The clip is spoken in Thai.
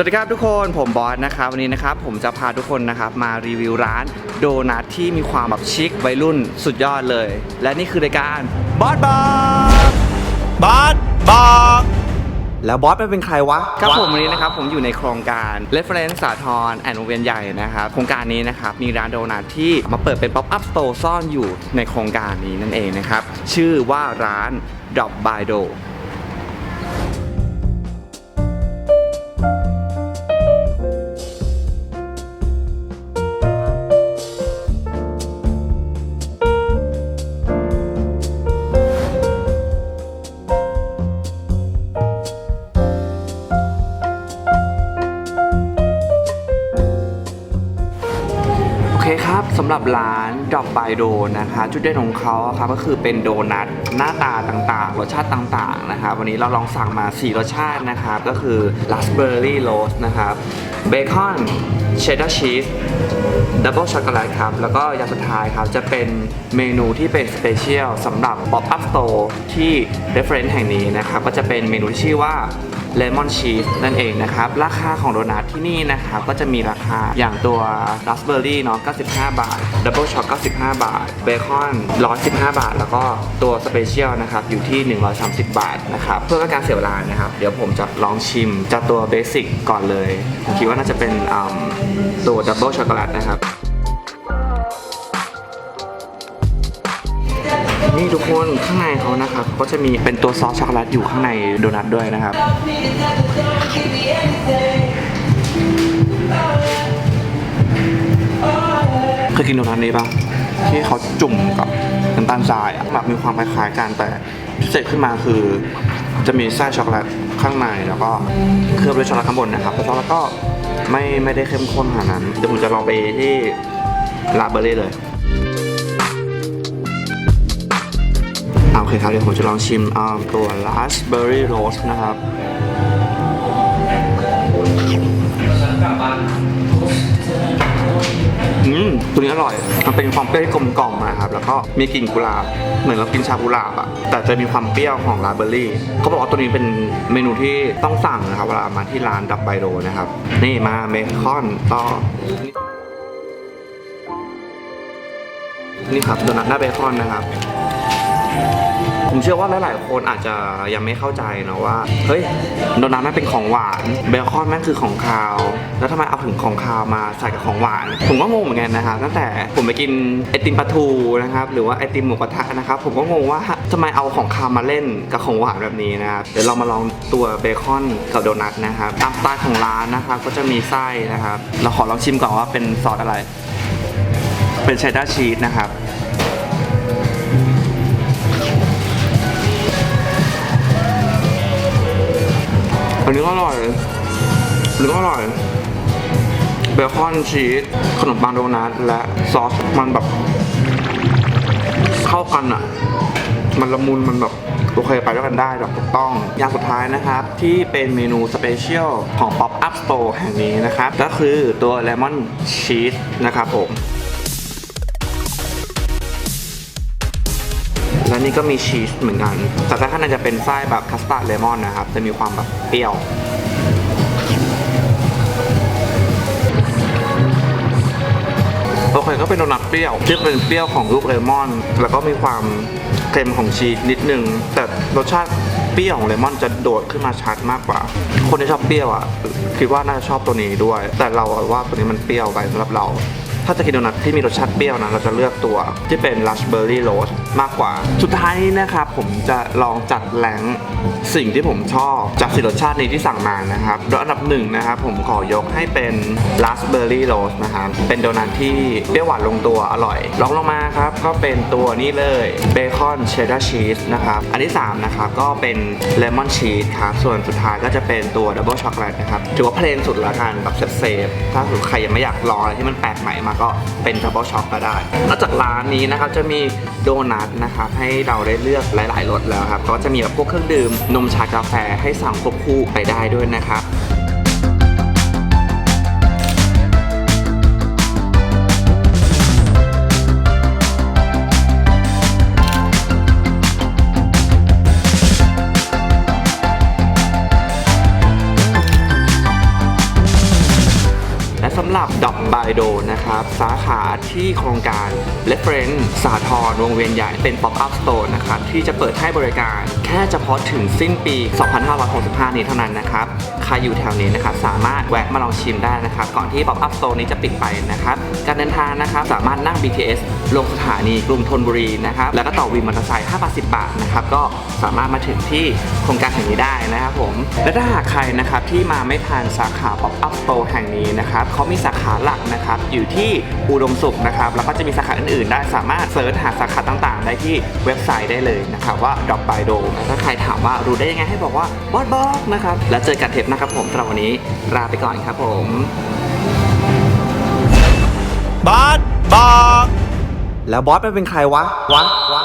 สวัสดีครับทุกคนผมบอสนะครับวันนี้นะครับผมจะพาทุกคนนะครับมารีวิวร้านโดนัทที่มีความแบบชิควัยรุ่นสุดยอดเลย และนี่คือรายการบอสบอสบาสบาสแล้วบอสเป็นใครวะครับผมวันนี้นะครับผมอยู่ในโครงการ Reference สาทรแอนด์วงเวียนใหญ่นะครับโครงการนี้นะครับมีร้านโดนัทที่มาเปิดเป็น Pop Up Store ซ่อนอยู่ในโครงการนี้นั่นเองนะครับชื่อว่าร้าน Drop by Do ครับสำหรับร้านดอกบายโดนะคะ จุดเด่นของเขาครับก็คือเป็นโดนัทหน้าตาต่างๆ รสชาติต่างๆนะครับวันนี้เราลองสั่งมา 4 รสชาตินะครับก็คือราสเบอร์รี่โรสนะครับเบคอนเชดดาร์ชีสดับเบิลช็อกโกแลตครับ แล้วก็อย่างสุดท้ายครับ จะเป็นเมนูที่เป็นสเปเชียลสำหรับ Pop Up Store ที่ Reference แห่งนี้นะครับ ก็จะเป็นเมนูที่ชื่อว่า เลมอนชีสนั่นเองนะครับ ราคาของโดนัทที่นี่นะครับก็จะมีราคาอย่างตัวราสเบอร์รี่เนาะ95 บาทดับเบิลช็อก95 บาทเบคอน115 บาท แล้วก็ตัวสเปเชียลนะครับอยู่ที่ 130 บาทนะครับเพื่อการเสียเวลานะครับ เดี๋ยวผมจะลองชิมจากตัวเบสิกก่อนเลย ผมคิดว่าน่าจะเป็นตัวดับเบิลช็อกโกแลตนะครับ นี่ทุกคนข้างในเขานะครับก็จะมีเป็นตัวซอสช็อกโกแลตอยู่ข้างในโดนัทด้วยนะครับเคยกินโดนัทนี้ปะที่เขาจุ่มกับน้ำตาลทรายอะแบบมีความคล้ายๆกันแต่พิเศษขึ้นมาคือจะมีไส้ช็อกโกแลตข้างในแล้วก็เคลือบด้วยช็อกโกแลตข้างบนนะครับแต่ช็อกโกแลตก็ไม่ไม่ได้เข้มข้นขนาดนั้นเดี๋ยวผมจะลองไปที่ลาเบอร์รี่เลย โอเคครับเดี๋ยวผมจะลองชิมตัว raspberry rose นะครับอืมตัวนี้อร่อย มันเป็นความเปรี้ยวที่กลมกล่อมนะครับ แล้วก็มีกลิ่นกุหลาบ เหมือนเรากินชากุหลาบอะแต่จะมีความเปรี้ยวของราเบอร์รี่ เขาบอกว่าตัวนี้เป็นเมนูที่ต้องสั่งนะครับเวลามาที่ร้านดับไบโรนะครับ นี่มาเบคอนต่อ นี่ครับโดนัทหน้าเบคอนนะครับ ผมเชื่อว่าหลายๆคนอาจจะยังไม่เข้าใจนะว่า เฮ้ยโดนัทมันเป็นของหวานเบคอนแม่งคือของคาว แล้วทำไมเอาถึงของคาวมาใส่กับของหวาน ผมก็งงเหมือนกันนะครับตั้งแต่ผมไปกินไอติมปลาทูนะครับหรือว่าไอติมหมูกระทะนะครับผมก็งงว่าทำไมเอาของคาวมาเล่นกับของหวานแบบนี้นะครับเดี๋ยวเรามาลองตัวเบคอนกับโดนัทนะครับตามสไตล์ของร้านนะครับก็จะมีไส้นะครับเราขอลองชิมก่อนว่าเป็นซอสอะไร เป็นเชดดาร์ชีสนะครับ อันนี้ก็อร่อยอันนี้ก็อร่อย เบคอนชีส ขนมปังโดนัท และซอส มันแบบ เข้ากันอะ มันละมุน มันแบบ โอเคไปด้วยกันได้แบบถูกต้อง อย่างสุดท้ายนะครับ ที่เป็นเมนูสเปเชียลของ Pop Up Store แห่งนี้นะครับ ก็คือตัวเลมอนชีสนะครับผม และนี่ก็มีชีสเหมือนกัน แต่ถ้าข้างในจะเป็นไส้แบบคัสตาร์ดเลมอนนะครับ จะมีความแบบเปรี้ยวโอเคก็เป็นโดนัทเปรี้ยวที่เป็นเปรี้ยวของลูกเลมอน แล้วก็มีความเค็มของชีสนิดนึง แต่รสชาติเปรี้ยวของเลมอนจะโดดขึ้นมาชัดมากกว่า คนที่ชอบเปรี้ยวอะคิดว่าน่าจะชอบตัวนี้ด้วย แต่เราว่าตัวนี้มันเปรี้ยวไปสำหรับเรา ถ้าจะกินโดนัทที่มีรสชาติเปรี้ยวนะเราจะเลือกตัวที่เป็นราสเบอร์รี่โรสมากกว่า สุดท้ายนี้นะครับผมจะลองจัดแหลงสิ่งที่ผมชอบจากสิรสชาตินี้ที่สั่งมานะครับโดยอันดับหนึ่งนะครับผมขอยกให้เป็นราสเบอร์รี่โรสนะครับเป็นโดนัทที่เปรี้ยวหวานลงตัวอร่อยรองลงมาครับก็เป็นตัวนี้เลยเบคอนเชดดาร์ชีสนะครับอันที่สามนะครับก็เป็นเลมอนชีสครับส่วนสุดท้ายก็จะเป็นตัวดับเบิลช็อกโกแลตนะครับถือว่าเพลนสุดละกันแบบเซฟๆถ้าใครยังไม่อยากลองอะไรที่มันแปลกใหม่มากก็เป็นดับเบิลช็อกก็ได้ นอกจากร้านนี้นะครับจะมีโดนัทนะครับให้เราได้เลือกหลาย ๆรสแล้วครับก็จะมีแบบพวกเครื่องดื่มนมชากาแฟให้สั่งควบคู่ไปได้ด้วยนะครับำหรับดอกบายโดนะครับ สาขาที่โครงการ Reference สาทรวงเวียนใหญ่เป็น Pop-up Store นะครับ ที่จะเปิดให้บริการแค่เฉพาะถึงสิ้นปี 2565 นี้เท่านั้นนะครับ ใครอยู่แถวนี้นะครับ สามารถแวะมาลองชิมได้นะครับ ก่อนที่ Pop-up Store นี้จะปิดไปนะครับ การเดินทางนะครับ สามารถนั่ง BTS ลงสถานีกรุงธนบุรีนะครับ แล้วก็ต่อวินมอเตอร์ไซค์5บาท10 บาทนะครับ ก็สามารถมาถึงที่โครงการแห่งนี้ได้นะครับผม และถ้าหากใครนะครับที่มาไม่ทันสาขา Pop-up Store แห่งนี้นะครับเขามีสาขาหลักนะครับอยู่ที่อุดมสุขนะครับแล้วก็จะมีสาขาอื่นๆได้สามารถเสิร์ชหาสาขาต่างๆ ได้ที่เว็บไซต์ได้เลยนะครับว่า Drop by Do ถ้าใครถามว่ารู้ได้ยังไงให้บอกว่าบอสบอกนะครับแล้วเจอกันเทปหนะครับผมสำหรับวันนี้ลาไปก่อนครับผมบาสบอกแล้วบอสมันเป็นใครวะวะวะ